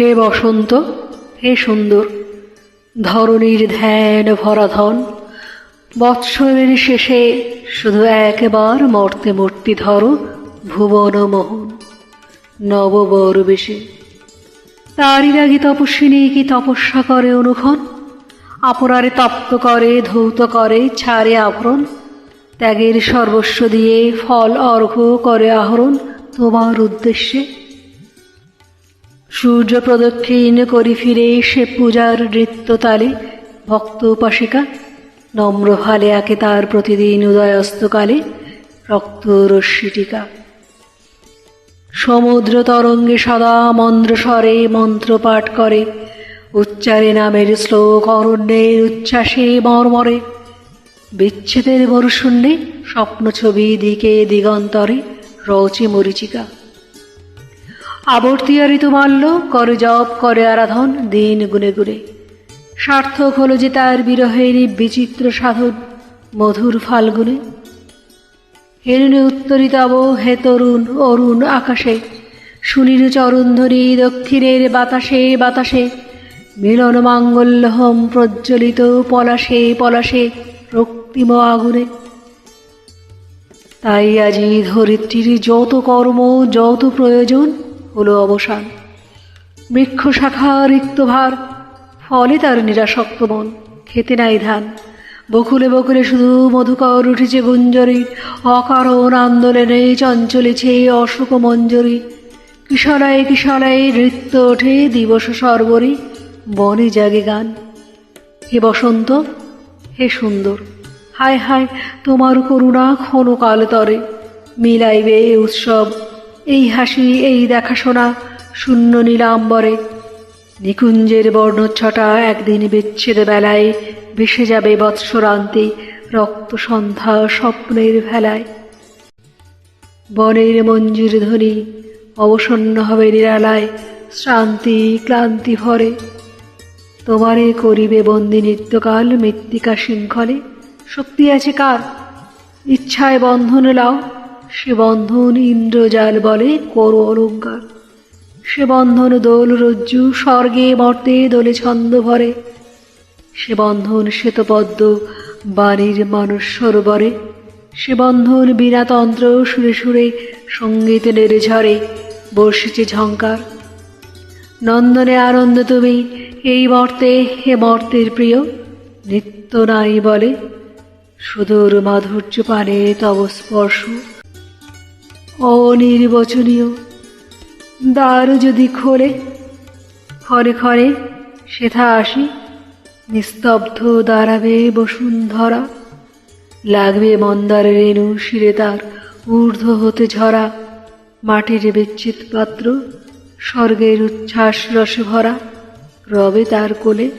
হে বসন্ত, হে সুন্দর, ধরণীর ধ্যান ভরাধন, বৎসরের শেষে শুধু একবার মর্তে মূর্তি ধরো ভুবন মোহন নববর বেশে তারই রাগি তপস্বিনী কি তপস্যা করে অনুক্ষণ আপনারে তপ্ত করে, ধৌত করে, ছাড়ে আভরণ, ত্যাগের সর্বস্ব দিয়ে ফল অর্ঘ্য করে আহরণ তোমার উদ্দেশ্যে। সূর্য প্রদক্ষিণ করি ফিরে সে পূজার নৃত্যতালে, ভক্ত উপাসিকা নম্র ভালে আঁকে তার প্রতিদিন উদয়স্তকালে রক্ত রশ্মিটিকা। সমুদ্র তরঙ্গে সদা মন্দ্রস্বরে মন্ত্র পাঠ করে, উচ্চারে নামের শ্লোক অরণ্যের উচ্ছ্বাসে মর্মরে, বিচ্ছেদের মরুশূন্যে স্বপ্ন ছবি দিকে দিগন্তরে রচে মরিচিকা। আবর্তিয়া ঋতুমাল্য করে জপ, করে আরাধন, দিন গুনে গুনে। সার্থক হলো যে তার বিরহের বিচিত্র সাধন, মধুর ফাল্গুনে। হেরুনে উত্তরিতব হে তরুণ, অরুণ আকাশে। শুনির চরণধ্বনি দক্ষিণের বাতাসে বাতাসে। মিলন মাঙ্গল্যহম প্রজ্বলিত পলাশে পলাশে, রক্তিম আগুনে। তাই আজি ধরিত্রীর যত কর্ম, যত প্রয়োজন হলো অবসান। বৃক্ষ শাখা রিক্তভার ফলে তার নিরাসক্ত মন খেতে নাই ধান। বকুলে বকুলে শুধু মধুকর উঠেছে গুঞ্জরি, অকারণ আন্দোলনে চঞ্চলেছে অশোক মঞ্জরি। কিশলায় কিশলায় নৃত্য ওঠে দিবস সর্বরে, বনে জাগে গান। হে বসন্ত, হে সুন্দর, হায় হায়, তোমার করুণা ক্ষণকাল তরে, মিলাইবে উৎসব এই হাসি, এই দেখাশোনা শূন্য নীলাম্বরে। নিকুঞ্জের বর্ণচ্ছটা একদিন বিচ্ছেদ বেলায় ভেসে যাবে বৎসরান্তে রক্ত সন্ধ্যা স্বপ্নের ভেলায়। বনের মঞ্জুর ধ্বনি অবসন্ন হবে নিরালায়, শ্রান্তি ক্লান্তি ভরে। তোমারে করিবে বন্দি নিত্যকাল মৃত্তিকা শৃঙ্খলে। শক্তি আছে কার? ইচ্ছায় বন্ধন লাও। সে বন্ধন ইন্দ্রজাল বলে করো অলঙ্কার। সে বন্ধন দোল রজ্জু, স্বর্গে মর্তে দোলে ছন্দ ভরে। সে বন্ধন শ্বেতপদ্ম, বাণীর মানুষ সরোবরে সে বন্ধন বীণাতন্ত্র সুরে সুরে সংগীত নেড়ে ঝরে বর্ষিছে ঝঙ্কার। নন্দনে আনন্দ তুমি, এই মর্তে হে মর্তের প্রিয়। নিত্য নাই বলে, সুদূর মাধুর্য পানে তব স্পর্শ। অনির্বচনীয়। দ্বার যদি খোলে, খরে খরে সেথা আসি, নিস্তব্ধ দাঁড়াবে বসুন্ধরা। লাগবে মন্দার রেণু শিরে তার ঊর্ধ্ব হতে ঝরা। মাটির বিচ্ছিত পাত্র, স্বর্গের উচ্ছ্বাস রসে ভরা রবে তার কোলে